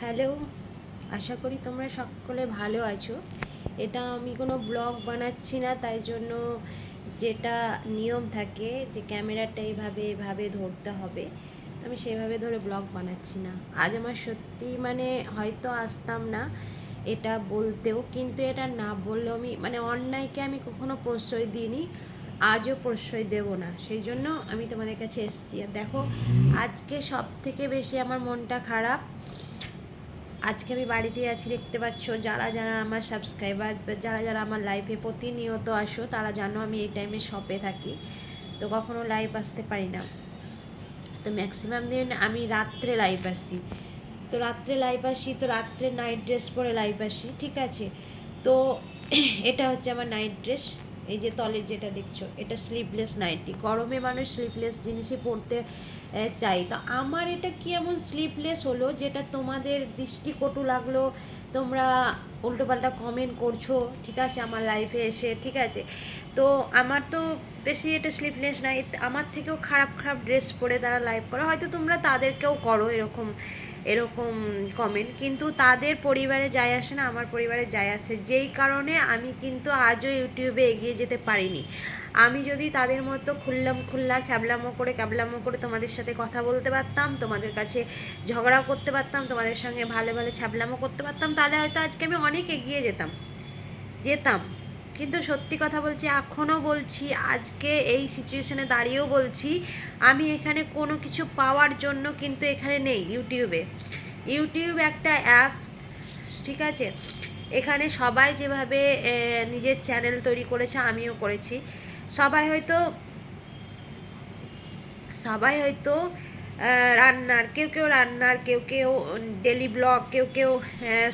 Hello, আশা করি তোমরা সকলে ভালো আছো। এটা আমি কোনো ব্লগ বানাচ্ছি না, তাই জন্য যেটা নিয়ম থাকে যে ক্যামেরাটা এইভাবে এভাবে ধরতে হবে, তো আমি সেভাবে ধরে ব্লগ বানাচ্ছি না। আজ আমার সত্যি মানে হয়তো আসতাম না এটা বলতেও, কিন্তু এটা না বললেও আমি মানে অন্যায়কে আমি কখনো প্রশ্রয় দিইনি। আজও প্রশ্রয় দেব না। সেই জন্য আমি তোমাদের কাছে এসেছি। আর দেখো, আজকে সব থেকে বেশি আমার মনটা খারাপ। আজকে আমি বাড়িতে আছি, দেখতে পাচ্ছ। যারা যারা আমার সাবস্ক্রাইবার যারা যারা আমার লাইফে প্রতিনিয়ত আসো, তারা জানো আমি এই টাইমে শপে থাকি। তো কখনো লাইভ আসতে পারি না। তো ম্যাক্সিমাম দিন আমি রাত্রে লাইভ আসি। তো রাত্রে লাইভ আসি, তো রাত্রে নাইট ড্রেস পরে লাইভ আসি, ঠিক আছে? তো এটা হচ্ছে আমার নাইট ড্রেস এই যে তলের যেটা দেখছ, এটা স্লিভলেস নাইটি গরমে মানুষ স্লিভলেস জিনিসই পরতে চাই তো আমার এটা কি এমন স্লিভলেস হলো যেটা তোমাদের দৃষ্টিকটু লাগল? তোমরা উল্টোপাল্টা কমেন্ট করছ, ঠিক আছে, আমার লাইফে এসে, ঠিক আছে? তো আমার তো বেশি এটা স্লিভলেস নাই আমার থেকেও খারাপ খারাপ ড্রেস পরে তারা লাইভ করে। হয়তো তোমরা তাদেরকেও করো এরকম। এরকম কমেন্ট কিন্তু তাদের পরিবারে যায় আসে না, আমার পরিবারে যায় আসে। যেই কারণে আমি কিন্তু আজও ইউটিউবে এগিয়ে যেতে পারিনি। আমি যদি তাদের মতো খুললাম খুল্লা, ছ্যাবলামো করে ক্যাবলামো করে তোমাদের সাথে কথা বলতে পারতাম, তোমাদের কাছে ঝগড়া করতে পারতাম, তোমাদের সঙ্গে ভালো ভালো ছ্যাবলামো করতে পারতাম, তাহলে হয়তো আজকে আমি অনেক এগিয়ে যেতাম। যেতাম। কিন্তু সত্যি কথা বলছি এখনও বলছি, আজকে এই সিচুয়েশনে দাঁড়িয়েও বলছি, আমি এখানে কোনো কিছু পাওয়ার জন্য কিন্তু এখানে নেই ইউটিউবে। ইউটিউব একটা অ্যাপস ঠিক আছে? এখানে সবাই যেভাবে নিজের চ্যানেল তৈরি করেছে, আমিও করেছি। সবাই হয়তো সবাই হয়তো রান্নার, কেউ কেউ রান্নার, কেউ কেউ ডেলি ব্লগ কেউ কেউ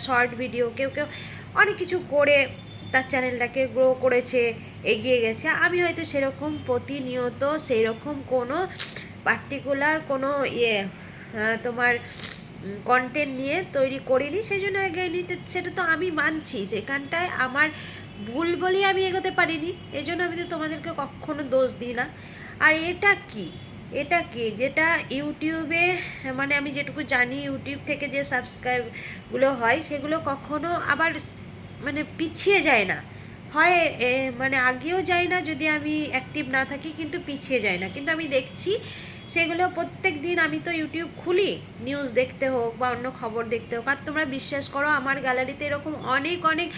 শর্ট ভিডিও কেউ কেউ অনেক কিছু করে তার চ্যানেলটাকে গ্রো করেছে, এগিয়ে গেছে। আমি হয়তো সেরকম প্রতিনিয়ত সেই রকম কোনো পার্টিকুলার কোনো ইয়ে তোমার কন্টেন্ট নিয়ে তৈরি করিনি। সেই জন্য এগিয়ে নিতে, সেটা তো আমি মানছি। সেখানটায় আমার ভুল বলেই আমি এগোতে পারিনি। এই জন্য আমি তো তোমাদেরকে কখনো দোষ দিই না। আর এটা কি? এটা কি? যেটা ইউটিউবে মানে আমি যেটুকু জানি, ইউটিউব থেকে যে সাবস্ক্রাইবগুলো হয়, সেগুলো কখনো আবার মানে পিছিয়ে যায় না। হয় মানে আগেও যায় না যদি আমি অ্যাক্টিভ না থাকি কিন্তু পিছিয়ে যায় না। কিন্তু আমি দেখছি সেগুলো প্রত্যেক দিন আমি তো ইউটিউব খুলি। নিউজ দেখতে হোক বা অন্য খবর দেখতে হোক। আর তোমরা বিশ্বাস করো, আমার গ্যালারিতে এরকম অনেক অনেক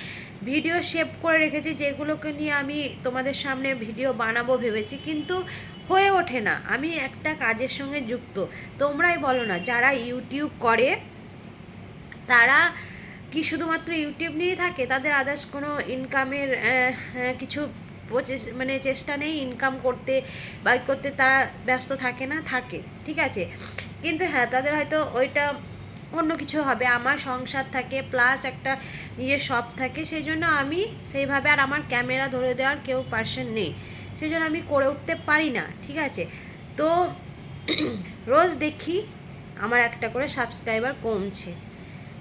ভিডিও সেভ করে রেখেছি যেগুলোকে নিয়ে আমি তোমাদের সামনে ভিডিও বানাবো ভেবেছি। কিন্তু হয়ে ওঠে না। আমি একটা কাজের সঙ্গে যুক্ত। তোমরাই বলো না, যারা ইউটিউব করে, তারা কি শুধুমাত্র ইউটিউব নিয়েই থাকে? তাদের আদার্স কোনো ইনকামের কিছু মানে চেষ্টা নেই ইনকাম করতে বা করতে তারা ব্যস্ত থাকে না, থাকে, ঠিক আছে? কিন্তু হ্যাঁ তাদের হয়তো ওইটা অন্য কিছু হবে। আমার সংসার থাকে প্লাস একটা নিজের শপ থাকে সেই জন্য আমি সেইভাবে আর আমার ক্যামেরা ধরে দেওয়ার কেউ পার্সন নেই। সেই জন্য আমি করে উঠতে পারি না, ঠিক আছে? তো রোজ দেখি, আমার একটা করে সাবস্ক্রাইবার কমছে।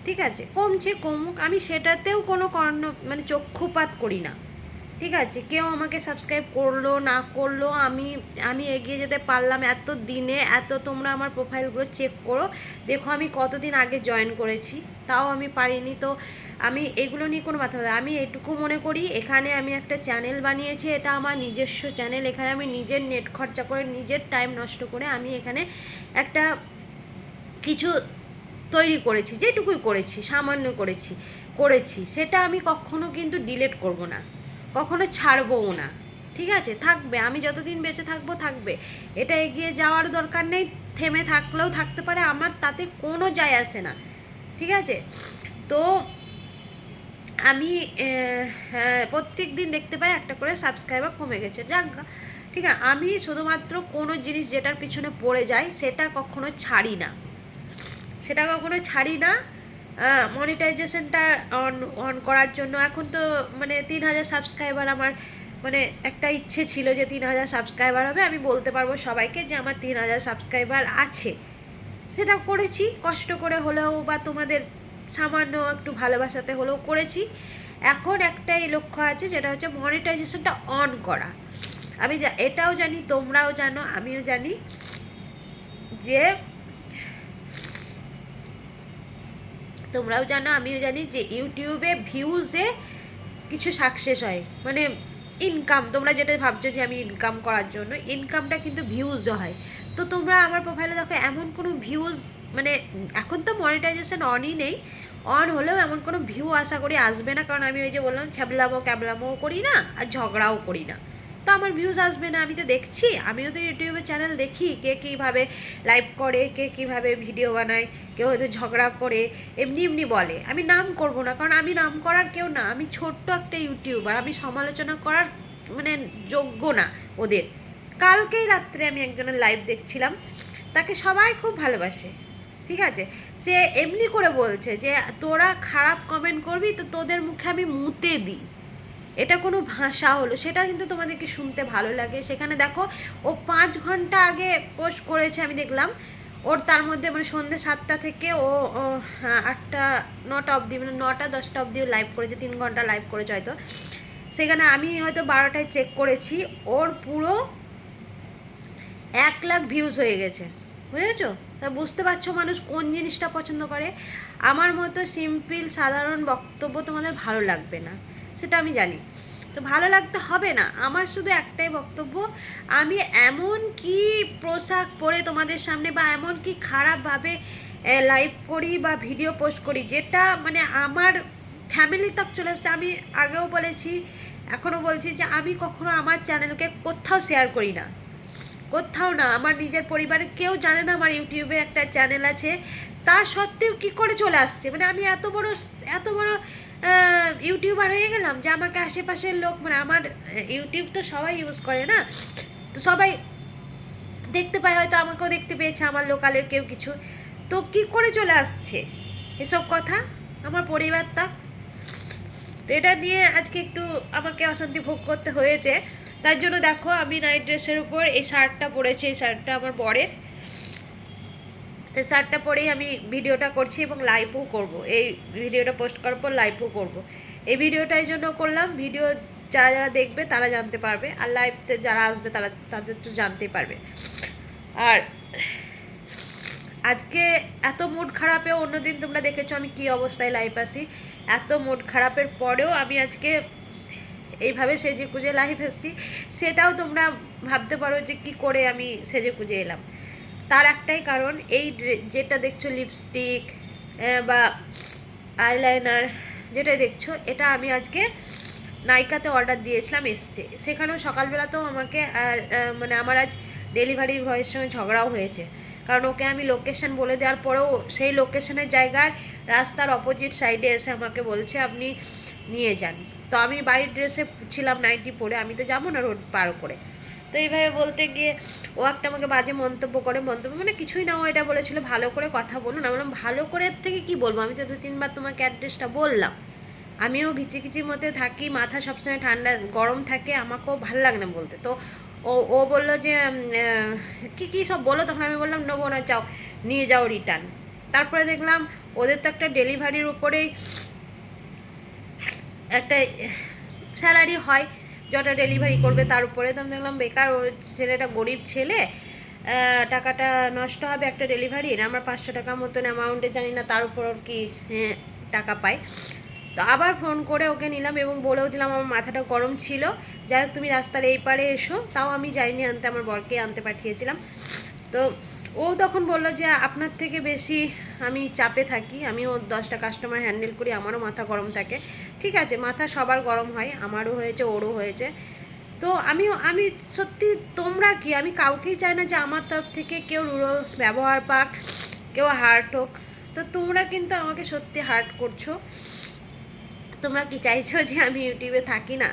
ঠিক আছে? কমছে কমুক, আমি সেটাতেও কোনো কর্ণ মানে চক্ষুপাত করি না। ঠিক আছে? কেউ আমাকে সাবস্ক্রাইব করল, না করল, আমি আমি এগিয়ে যেতে পারলাম এত দিনে, এত তোমরা আমার প্রোফাইলগুলো চেক করো। দেখো আমি কতদিন আগে জয়েন করেছি, তাও আমি পারিনি। তো আমি এগুলো নিয়ে কোনো মাথা আমি এটুকু মনে করি, এখানে আমি একটা চ্যানেল বানিয়েছি, এটা আমার নিজস্ব চ্যানেল এখানে আমি নিজের নেট খরচা করে, নিজের টাইম নষ্ট করে আমি এখানে একটা কিছু তৈরি করেছি, যেটুকুই করেছি, সামান্য করেছি করেছি, সেটা আমি কখনো কিন্তু ডিলেট করব না, কখনো ছাড়বও না, ঠিক আছে? থাকবে, আমি যতদিন বেঁচে থাকব থাকবে, এটা এগিয়ে যাওয়ার দরকার নেই, থেমে থাকলেও থাকতে পারে, আমার তাতে কোনো যায় আসে না, ঠিক আছে? তো আমি প্রত্যেক দিন দেখতে পাই একটা করে সাবস্ক্রাইবার কমে গেছে, যাক, ঠিক আছে? আমি শুধুমাত্র কোনো জিনিস যেটার পিছনে পড়ে যাই সেটা কখনো ছাড়ি না। সেটা কখনো ছাড়ি না। মনিটাইজেশনটা অন অন করার জন্য। এখন তো মানে তিন হাজার সাবস্ক্রাইবার আমার মানে একটা ইচ্ছে ছিল যে তিন হাজার সাবস্ক্রাইবার হবে। আমি বলতে পারব সবাইকে যে আমার তিন হাজার সাবস্ক্রাইবার আছে। সেটা করেছি। কষ্ট করে হলেও বা তোমাদের সামান্য একটু ভালোবাসাতে হলেও করেছি। এখন একটাই লক্ষ্য আছে, যেটা হচ্ছে মনিটাইজেশনটা অন করা। আমি এটাও জানি, তোমরাও জানো, আমিও জানি যে তোমরাও জানো, আমিও জানি যে ইউটিউবে ভিউজে কিছু সাকসেস হয়। মানে ইনকাম তোমরা যেটা ভাবছ যে আমি ইনকাম করার জন্য ইনকামটা কিন্তু ভিউজও হয়। তো তোমরা আমার প্রোফাইলে দেখো, এমন কোনো ভিউজ মানে এখন তো মনিটাইজেশন অনই নেই অন হলেও এমন কোনো ভিউ আশা করি আসবে না। কারণ আমি ওই যে বললাম ছ্যাবলামো ক্যাবলামো করি না, আর ঝগড়াও করি না। তো আমার ভিউজ আসবে না, আমি তো দেখছি। আমিও তো ইউটিউবে চ্যানেল দেখি কে কীভাবে লাইভ করে, কে কীভাবে ভিডিও বানায়, কেউ হয়তো ঝগড়া করে, এমনি এমনি বলে। আমি নাম করব না, কারণ আমি নাম করার কেউ না, আমি ছোট্ট একটা ইউটিউবার আমি সমালোচনা করার মানে যোগ্য না ওদের। কালকেই রাত্রে আমি একজনের লাইভ দেখছিলাম, তাকে সবাই খুব ভালোবাসে, ঠিক আছে? সে এমনি করে বলছে যে, তোরা খারাপ কমেন্ট করবি, তো তোদের মুখে আমি মুতে দিই। এটা কোনো ভাষা হলো সেটা কিন্তু তোমাদেরকে শুনতে ভালো লাগে। সেখানে দেখো ও পাঁচ ঘণ্টা আগে পোস্ট করেছে আমি দেখলাম। ওর তার মধ্যে মানে সন্ধ্যে সাতটা থেকে ও হ্যাঁ, আটটা নটা অবধি মানে নটা দশটা অবধি লাইভ করেছে তিন ঘণ্টা লাইভ করেছে হয়তো। সেখানে আমি হয়তো বারোটায় চেক করেছি ওর পুরো এক লাখ ভিউজ হয়ে গেছে। বুঝেছ? তা বুঝতে পারছ মানুষ কোন জিনিসটা পছন্দ করে? আমার মতো সিম্পল সাধারণ বক্তব্য তোমাদের ভালো লাগবে না। সেটা আমি জানি। তো ভালো লাগতে হবে না। আমার শুধু একটাই বক্তব্য, আমি এমন কি পোশাক পরে তোমাদের সামনে বা এমন কি খারাপভাবে লাইভ করি বা ভিডিও পোস্ট করি, যেটা মানে আমার ফ্যামিলি তক চলে আসছে। আমি আগেও বলেছি, এখনও বলছি যে আমি কখনো আমার চ্যানেলকে কোথাও শেয়ার করি না। কোথাও না। আমার নিজের পরিবারের কেউ জানে না আমার ইউটিউবে একটা চ্যানেল আছে। তা সত্ত্বেও কি করে চলে আসছে? মানে আমি এত বড় এত বড় ইউটিউবার হয়ে গেলাম যে আমাকে আশেপাশের লোক মানে আমার ইউটিউব তো সবাই ইউজ করে না? তো সবাই দেখতে পায়, হয়তো আমাকেও দেখতে পেয়েছে, আমার লোকালের কেউ কিছু। তো কি করে চলে আসছে? এসব কথা আমার পরিবার তাক তো এটা নিয়ে আজকে একটু আমাকে অশান্তি ভোগ করতে হয়েছে। তার জন্য দেখো, আমি নাইট ড্রেসের উপর এই শার্টটা পরেছি, এই শার্টটা আমার বরের। তো শার্টটা পরেই আমি ভিডিওটা করছি এবং লাইভও করব। এই ভিডিওটা পোস্ট করার পর লাইভও করব। এই ভিডিওটা এই জন্য করলাম। ভিডিও যারা যারা দেখবে তারা জানতে পারবে। আর লাইভতে যারা আসবে তারা, তাদের তো জানতেই পারবে। আর আজকে এত মুড খারাপেও অন্যদিন তোমরা দেখেছ আমি কি অবস্থায় লাইভ আসি এত মুড খারাপের পরেও আমি আজকে এইভাবে সেজে কুজে লাইভ এসেছি। সেটাও তোমরা ভাবতে পারো যে কি করে আমি সেজে কুজে এলাম। তার একটাই কারণ এই যেটা দেখছ লিপস্টিক বা আইলাইনার যেটা দেখছ এটা আমি আজকে নাইকাতে অর্ডার দিয়েছিলাম এসছে। সেখানেও সকালবেলাতেও আমাকে আহ, আহ, মানে আমার আজ ডেলিভারি বয়ের সঙ্গে ঝগড়াও হয়েছে। কারণ ওকে আমি লোকেশন বলে দেওয়ার পরেও সেই লোকেশনের জায়গার রাস্তার অপোজিট সাইডে এসে আমাকে বলছে আপনি নিয়ে যান। তো আমি বাড়ির ড্রেসে ছিলাম নাইটি পরে আমি তো যাব না রোড পার করে। তো এইভাবে বলতে গিয়ে ও একটা আমাকে বাজে মন্তব্য করে, মন্তব্য মানে কিছুই না, ও এটা বলেছিল ভালো করে কথা বলুন। আমি বললাম, ভালো করে থেকে কি বলব? আমি তো দু তিনবার তোমাকে অ্যাড্রেসটা বললাম। আমিও ভিচিকিচির মধ্যে থাকি, মাথা সবসময় ঠান্ডা, গরম থাকে, আমাকেও ভালো লাগে না বলতে। তো ও ও বলল যে কি কি সব বলো? তখন আমি বললাম, নেব না, যাও, নিয়ে যাও রিটার্ন তারপরে দেখলাম, ওদের তো একটা ডেলিভারির উপরেই একটা স্যালারি হয়। যটা ডেলিভারি করবে তার উপরে। তো আমি দেখলাম বেকার ও ছেলেটা গরিব ছেলে টাকাটা নষ্ট হবে একটা ডেলিভারির আমার পাঁচশো টাকা মতন অ্যামাউন্টে জানি না তার উপর ওর কি টাকা পায়। তো আবার ফোন করে ওকে নিলাম এবং বলেও দিলাম, আমার মাথাটা গরম ছিল। যাই হোক, তুমি রাস্তার এই পারে এসো। তাও আমি যাইনি আনতে, আমার বরকে আনতে পাঠিয়েছিলাম। তো ও তখন বলল যে, আপনার থেকে বেশি আমি চাপে থাকি। আমিও দশটা কাস্টমার হ্যান্ডেল করি, আমারও মাথা গরম থাকে। ঠিক আছে, মাথা সবার গরম হয়, আমারও হয়েছে, ওরও হয়েছে। তো আমিও, আমি সত্যি, তোমরা কি? আমি কাউকেই চাই না যে আমার তরফ থেকে কেউ রুড়ো ব্যবহার পাক, কেউ হার্ট হোক। তো তোমরা কিন্তু আমাকে সত্যি হার্ট করছ। তোমরা কি চাইছো যে আমি ইউটিউবে থাকি না?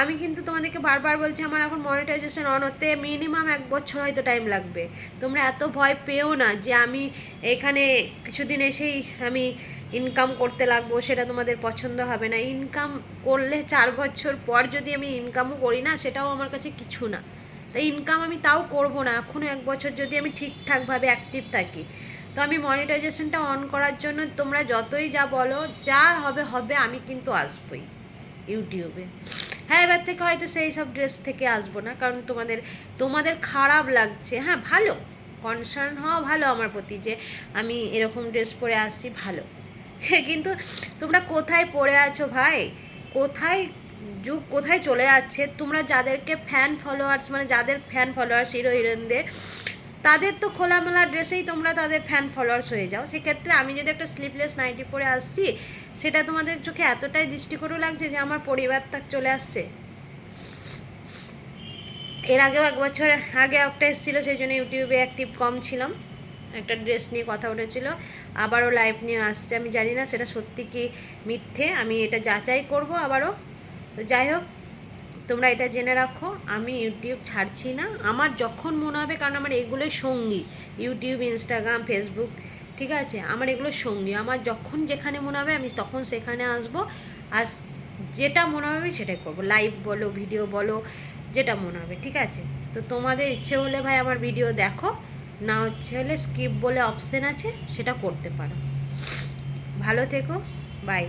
আমি কিন্তু তোমাদেরকে বারবার বলছি, আমার এখন মনিটাইজেশন অন হতে মিনিমাম এক বছর হয়তো টাইম লাগবে। তোমরা এত ভয় পেও না যে আমি এখানে কিছুদিন এসেই আমি ইনকাম করতে লাগবো, সেটা তোমাদের পছন্দ হবে না। ইনকাম করলে চার বছর পর যদি আমি ইনকামও করি না, সেটাও আমার কাছে কিছু না। তাই ইনকাম আমি তাও করব না। এখনও এক বছর যদি আমি ঠিকঠাকভাবে অ্যাক্টিভ থাকি। তো আমি মনিটাইজেশনটা অন করার জন্য তোমরা যতই যা বলো, যা হবে হবে, আমি কিন্তু আসবই ইউটিউবে হ্যাঁ এবার থেকে হয়তো সেই সব ড্রেস থেকে আসব না, কারণ তোমাদের তোমাদের খারাপ লাগছে। হ্যাঁ ভালো। কনসার্ন হওয়া ভালো আমার প্রতি যে আমি এরকম ড্রেস পরে আসছি, ভালো। কিন্তু তোমরা কোথায় পড়ে আছো ভাই? কোথায় যুগ, কোথায় চলে যাচ্ছে? তোমরা যাদেরকে ফ্যান ফলোয়ার্স মানে যাদের ফ্যান ফলোয়ার্স হিরো হিরোইনদের তাদের তো খোলামেলা ড্রেসেই তোমরা তাদের ফ্যান ফলোয়ার্স হয়ে যাও। সেক্ষেত্রে আমি যদি একটা স্লিপলেস নাইটি পরে আসছি, সেটা তোমাদের চোখে এতটাই দৃষ্টিকটু লাগছে যে আমার পরিবার তাক চলে আসছে। এর আগেও এক বছর আগে একটা এসেছিল, সেই জন্য ইউটিউবে অ্যাক্টিভ কম ছিলাম। একটা ড্রেস নিয়ে কথা উঠেছিল, আবারও লাইভ নিয়ে আসছে। আমি জানি না সেটা সত্যি কি মিথ্যে, আমি এটা যাচাই করব আবারও। তো যাই হোক তোমরা এটা জেনে রাখো, আমি ইউটিউব ছাড়ছি না। আমার যখন মনে হবে, কারণ আমার এগুলোই সঙ্গী, ইউটিউব, ইনস্টাগ্রাম, ফেসবুক, ঠিক আছে? আমার এগুলো সঙ্গী। আমার যখন যেখানে মনে হবে, আমি তখন সেখানে আসব। আর যেটা মনে হবে সেটাই করব। লাইভ বলো ভিডিও বলো, যেটা মনে হবে, ঠিক আছে? তো তোমাদের ইচ্ছে হলে ভাই আমার ভিডিও দেখো। না হচ্ছে হলে স্কিপ বলে অপশান আছে, সেটা করতে পারো। ভালো থেকো বাই